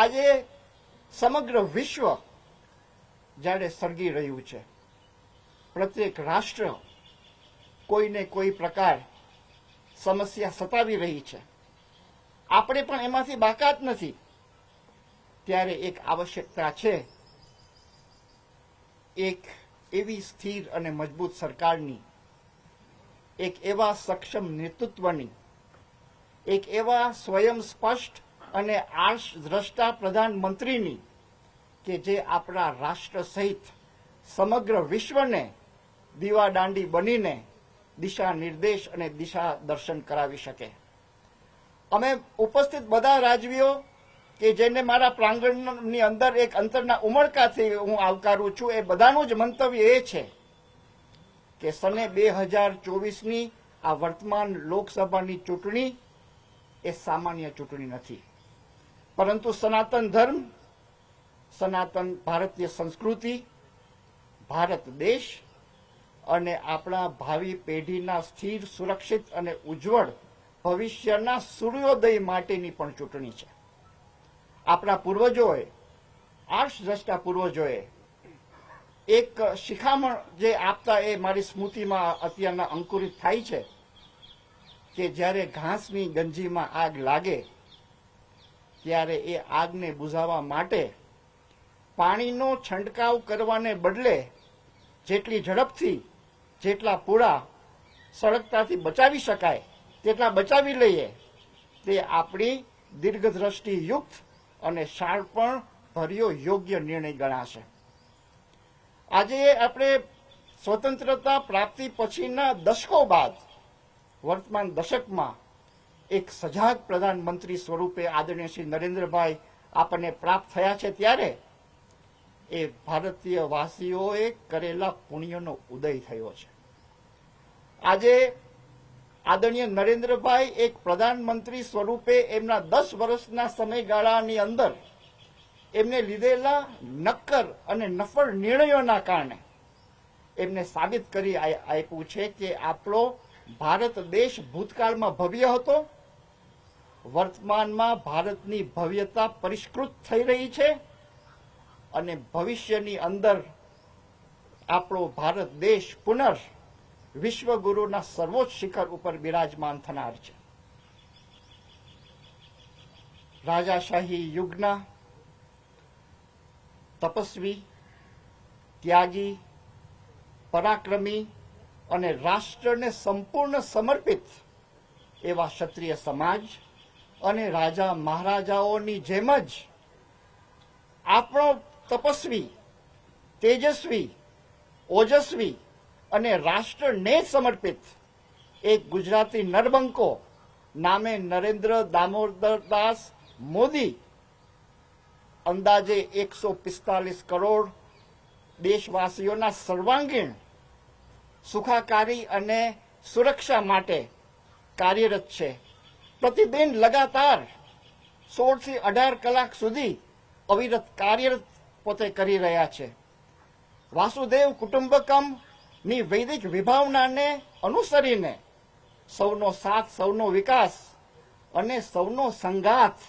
આજે સમગ્ર વિશ્વ જ્યારે સળગી રહ્યું છે. પ્રત્યેક રાષ્ટ્ર કોઈને કોઈ પ્રકાર સમસ્યા સતાવી રહી છે. આપણે પણ એમાંથી બાકાત નથી. ત્યારે એક આવશ્યકતા છે. એક એવી સ્થિર અને મજબૂત સરકારની, એક એવા સક્ષમ નેતૃત્વની, એક એવા સ્વયં સ્પષ્ટ અને આર્ષ દ્રષ્ટા પ્રધાનમંત્રીની કે જે આપણા રાષ્ટ્ર સહિત સમગ્ર વિશ્વને દીવાદાંડી બનીને દિશા નિર્દેશ અને દિશા દર્શન કરાવી શકે. અમે ઉપસ્થિત બધા રાજવીઓ કે જેને મારા પ્રાંગણની અંદર એક અંતરના ઉમળકાથી હું આવકારું છું, એ બધાનું જ મંતવ્ય એ છે કે સને બે હજાર ચોવીસની આ વર્તમાન લોકસભાની ચૂંટણી એ સામાન્ય ચૂંટણી નથી. પરંતુ સનાતન ધર્મ, સનાતન ભારતીય સંસ્કૃતિ, ભારત દેશ અને આપણા ભાવિ પેઢીના સ્થિર, સુરક્ષિત અને ઉજ્જવળ ભવિષ્યના સૂર્યોદય માટેની પણ ચૂંટણી છે. આપણા પૂર્વજોએ, આર્ષદ્રષ્ટા પૂર્વજોએ એક શિખામણ જે આપતા એ મારી સ્મૃતિમાં અત્યારના અંકુરિત થાય છે કે જ્યારે ઘાસની ગંજીમાં આગ લાગે ત્યારે એ આગને બુઝાવવા માટે પાણીનો છંટકાવ કરવાને બદલે જેટલી ઝડપથી જેટલા પૂળા સળગતાથી બચાવી શકાય, તેટલા બચાવી લઈએ, તે આપણી દીર્ઘદ્રષ્ટિયુક્ત અને શાળપણ ભર્યો યોગ્ય નિર્ણય ગણાશે. આજે આપણે સ્વતંત્રતા પ્રાપ્તિ પછીના દશકો બાદ, વર્તમાન દશકમાં એક સજાગ પ્રધાનમંત્રી સ્વરૂપે આદરણીય શ્રી નરેન્દ્રભાઈ આપણને પ્રાપ્ત થયા છે ત્યારે એ ભારતીય વાસીઓએ કરેલા પુણ્યનો ઉદય થયો છે. આજે આદરણીય નરેન્દ્રભાઈ એક પ્રધાનમંત્રી સ્વરૂપે એમના દસ વર્ષના સમયગાળાની અંદર એમને લીધેલા નક્કર અને નફળ નિર્ણયોના કારણે એમને સાબિત કરી આપ્યું છે કે આપણો ભારત દેશ ભૂતકાળમાં ભવ્ય હતો વર્તમાનમાં ભારતની ભવ્યતા પરિષ્કૃત થઈ રહી છે અને ભવિષ્યની અંદર આપણો ભારત દેશ પુનઃ વિશ્વગુરુના સર્વોચ્ચ શિખર ઉપર બિરાજમાન થનાર છે. રાજાશાહી યુગના તપસ્વી, ત્યાગી, પરાક્રમી અને રાષ્ટ્રને સંપૂર્ણ સમર્પિત એવા ક્ષત્રિય સમાજ અને રાજા મહારાજાઓની જેમ જ આપણો તપસ્વી, તેજસ્વી, ઓજસ્વી અને રાષ્ટ્રને સમર્પિત એક ગુજરાતી નરબંકો નામે નરેન્દ્ર દામોદરદાસ મોદી અંદાજે એકસો પિસ્તાલીસ કરોડ દેશવાસીઓના સર્વાંગીણ સુખાકારી અને સુરક્ષા માટે કાર્યરત છે. પ્રતિદિન લગાતાર સોળથી અઢાર કલાક સુધી અવિરત કાર્યરત પોતે કરી રહ્યા છે. વાસુદેવ કુટુંબકમની વૈદિક વિભાવનાને અનુસરીને સૌનો સાથ, સૌનો વિકાસ અને સૌનો સંગાથ,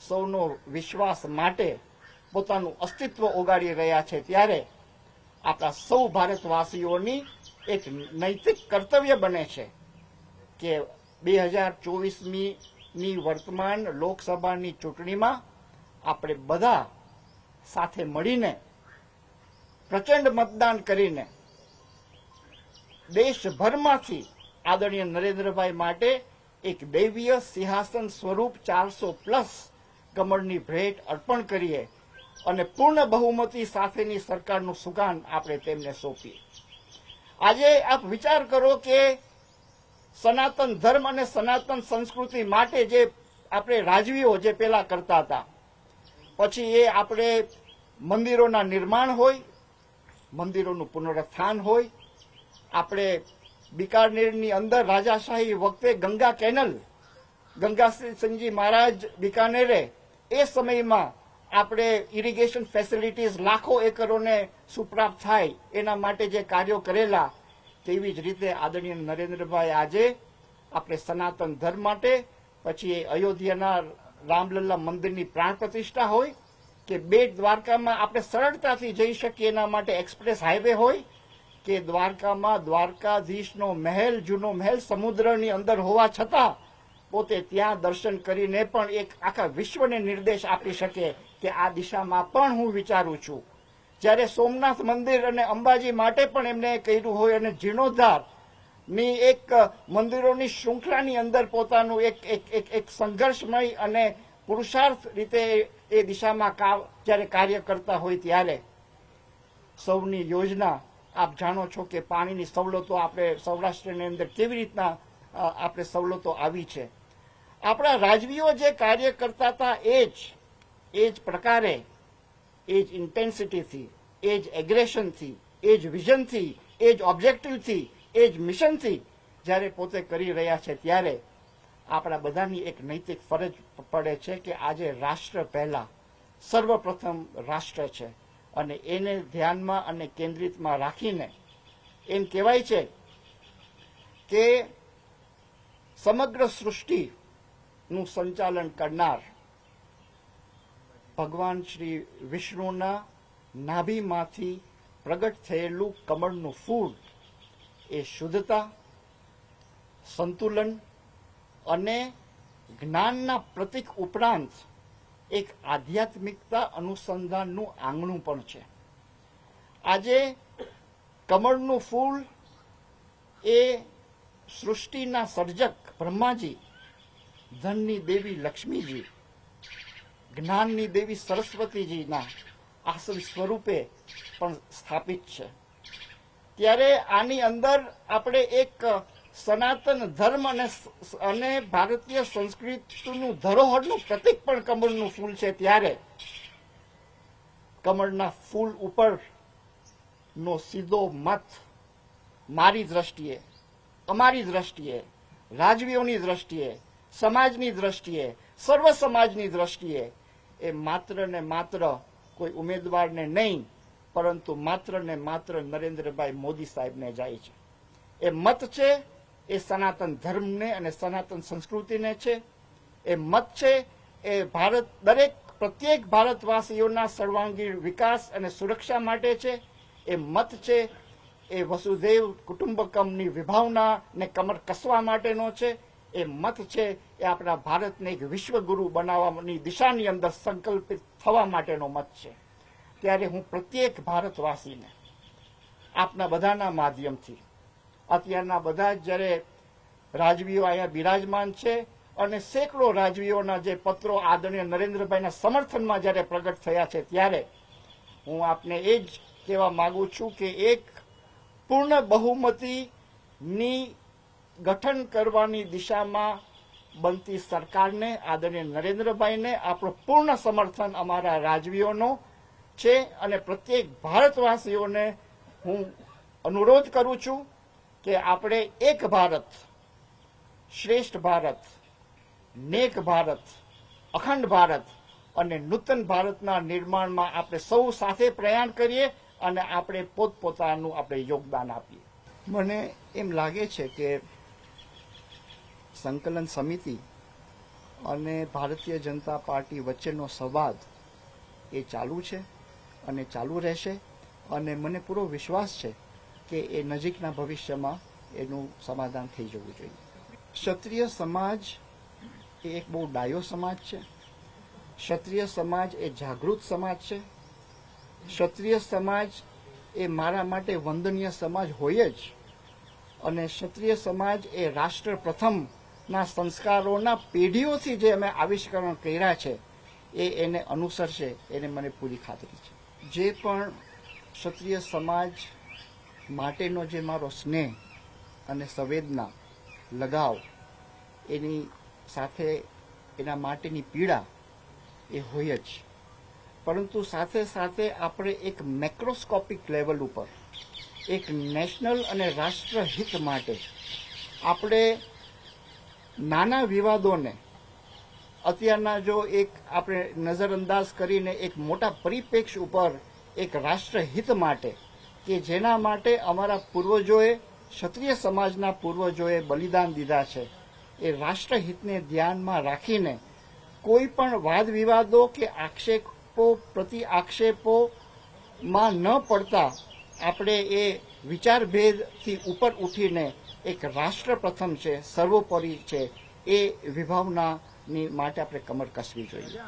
સૌનો વિશ્વાસ માટે પોતાનું અસ્તિત્વ ઓગાળી રહ્યા છે. ત્યારે આપણા સૌ ભારતવાસીઓની એક નૈતિક કર્તવ્ય બને છે કે બે હજાર ચોવીસમી ની વર્તમાન લોકસભાની ચૂંટણીમાં આપણે બધા સાથે મળીને પ્રચંડ મતદાન કરીને દેશભરમાંથી આદરણીય નરેન્દ્રભાઈ માટે એક દૈવીય સિંહાસન સ્વરૂપ ચારસો પ્લસ કમળની ભેટ અર્પણ કરીએ અને પૂર્ણ બહુમતી સાથેની સરકારનું સુકાન આપણે તેમને સોંપીએ. આજે આપ વિચાર કરો કે સનાતન ધર્મ અને સનાતન સંસ્કૃતિ માટે જે આપણે રાજવીઓ જે પહેલાં કરતા હતા, પછી એ આપણે મંદિરોના નિર્માણ હોય, મંદિરોનું પુનરુત્થાન હોય, આપણે બિકાનેરની અંદર રાજાશાહી વખતે ગંગા કેનલ ગંગાસિંહજી મહારાજ બિકાનેરે, એ સમયમાં આપણે ઇરિગેશન ફેસિલિટીઝ લાખો એકરોને સુપ્રાપ્ત થાય એના માટે જે કાર્યો કરેલા તેવી જ રીતે આદરણીય નરેન્દ્રભાઈ આજે આપણે સનાતન ધર્મ માટે, પછી અયોધ્યાના રામલલ્લા મંદિરની પ્રાણ પ્રતિષ્ઠા હોય, કે બેટ દ્વારકામાં આપણે સરળતાથી જઈ શકીએ એના માટે એક્સપ્રેસ હાઈવે હોય, કે દ્વારકામાં દ્વારકાધીશનો મહેલ, જૂનો મહેલ સમુદ્રની અંદર હોવા છતાં પોતે ત્યાં દર્શન કરીને પણ એક આખા વિશ્વને નિર્દેશ આપી શકે કે આ દિશામાં પણ હું વિચારું છું. જ્યારે સોમનાથ મંદિર અને અંબાજી માટે પણ એમને કર્યું હોય અને જીર્ણોદ્ધારની એક મંદિરોની શૃંખલાની અંદર પોતાનું એક એક એક સંઘર્ષમય અને પુરુષાર્થ રીતે એ દિશામાં જ્યારે કાર્ય કરતા હોય ત્યારે સૌની યોજના, આપ જાણો છો કે પાણીની સવલતો આપણે સૌરાષ્ટ્રની અંદર કેવી રીતના આપણે સવલતો આવી છે. આપણા રાજવીઓ જે કાર્ય કરતા હતા એ જ એ જ પ્રકારે એ જ ઇન્ટેન્સિટીથી એ જ એગ્રેશનથી એ જ વિઝનથી એ જ ઓબ્જેક્ટિવથી એ જ મિશનથી જ્યારે પોતે કરી રહ્યા છે ત્યારે આપણા બધાની એક નૈતિક ફરજ પડે છે કે આજે રાષ્ટ્ર પહેલા, સર્વપ્રથમ રાષ્ટ્ર છે. અને એને ધ્યાનમાં અને કેન્દ્રિતમાં રાખીને એમ કહેવાય છે કે સમગ્ર સૃષ્ટિનું સંચાલન કરનાર ભગવાન શ્રી વિષ્ણુના નાભીમાંથી પ્રગટ થયેલું કમળનું ફૂલ એ શુદ્ધતા, સંતુલન અને જ્ઞાનના પ્રતિક ઉપરાંત એક આધ્યાત્મિકતા અનુસંધાનનું આંગણું પણ છે. આજે કમળનું ફૂલ એ સૃષ્ટિના સર્જક બ્રહ્માજી, ધનની દેવી લક્ષ્મીજી જ્ઞાનની દેવી સરસ્વતીજીના આસન સ્વરૂપે પણ સ્થાપિત છે. ત્યારે આની અંદર આપણે એક સનાતન ધર્મ અને અને ભારતીય સંસ્કૃતિનું ધરોહરનું પ્રતિક પણ કમળનું ફૂલ છે ત્યારે. કમળના ફૂલ ઉપર નો સીધો મત મારી દ્રષ્ટિએ, અમારી દ્રષ્ટિએ, રાજવીઓની દ્રષ્ટિએ, સમાજની દ્રષ્ટિએ, સર્વ સમાજની દ્રષ્ટિએ એ માત્ર ને માત્ર કોઈ ઉમેદવારને નહીં, પરંતુ માત્ર ને માત્ર નરેન્દ્રભાઈ મોદી સાહેબને જાય છે. એ મત છે, એ સનાતન ધર્મને અને સનાતન સંસ્કૃતિને છે. એ મત છે, એ ભારત, દરેક, પ્રત્યેક ભારતવાસીઓના સર્વાંગી વિકાસ અને સુરક્ષા માટે છે. એ મત છે, એ વસુદેવ કુટુંબકમની વિભાવના ને કમર કસવા માટેનો છે. એ મત છે એ આપણા ભારતને એક વિશ્વગુરુ બનાવવાની દિશાની અંદર સંકલ્પિત થવા માટેનો મત છે. ત્યારે હું પ્રત્યેક ભારતવાસીને આપના બધાના માધ્યમથી, અત્યારના બધા જ્યારે રાજવીઓ અહીંયા બિરાજમાન છે અને સેંકડો રાજવીઓના જે પત્રો આદરણીય નરેન્દ્રભાઈના સમર્થનમાં જ્યારે પ્રગટ થયા છે ત્યારે હું આપને એ જ કહેવા માગું છું કે એક પૂર્ણ બહુમતીની ગઠન કરવાની દિશામાં બનતી સરકારને, આદરણીય નરેન્દ્રભાઈને આપણું પૂર્ણ સમર્થન અમારા રાજવીઓનો છે અને પ્રત્યેક ભારતવાસીઓને હું અનુરોધ કરું છું કે આપણે એક ભારત, શ્રેષ્ઠ ભારત, નેક ભારત, અખંડ ભારત અને નૂતન ભારતના નિર્માણમાં આપણે સૌ સાથે પ્રયાણ કરીએ અને આપણે પોતપોતાનું આપણે યોગદાન આપીએ. મને એમ લાગે છે કે સંકલન સમિતિ અને ભારતીય જનતા પાર્ટી વચ્ચેનો સંવાદ એ ચાલુ છે અને ચાલુ રહેશે. અને મને પૂરો વિશ્વાસ છે કે એ નજીકના ભવિષ્યમાં એનું સમાધાન થઈ જવું જોઈએ. ક્ષત્રિય સમાજ એ એક બહુ ડાયો સમાજ છે. ક્ષત્રિય સમાજ એ જાગૃત સમાજ છે. ક્ષત્રિય સમાજ એ મારા માટે વંદનીય સમાજ હોય જ. અને ક્ષત્રિય સમાજ એ રાષ્ટ્ર પ્રથમના સંસ્કારોના પેઢીઓથી જે અમે આવિષ્કરણ કર્યા છે, એ એને અનુસરશે, એને મને પૂરી ખાતરી છે. જે પણ ક્ષત્રિય સમાજ માટેનો જે મારો સ્નેહ અને સંવેદના, લગાવ, એની સાથે એના માટેની પીડા, એ હોય જ. પરંતુ સાથે સાથે આપણે એક મેક્રોસ્કોપિક લેવલ ઉપર, એક નેશનલ અને રાષ્ટ્રહિત માટે, આપણે નાના વિવાદોને અત્યારના જો એક આપણે નજરઅંદાજ કરીને એક મોટા પરિપ્રેક્ષ ઉપર એક રાષ્ટ્રહિત માટે કે જેના માટે અમારા પૂર્વજોએ, ક્ષત્રિય સમાજના પૂર્વજોએ બલિદાન દીધા છે, એ રાષ્ટ્રહિતને ધ્યાનમાં રાખીને કોઈ પણ વાદ વિવાદો કે આક્ષેપો પ્રતિ આક્ષેપોમાં ન પડતા આપણે એ વિચારભેદથી ઉપર ઉઠીને એક રાષ્ટ્ર પ્રથમ છે સર્વોપરી છે એ વિભાવનાની માટે આપણે કમર કસવી જોઈએ.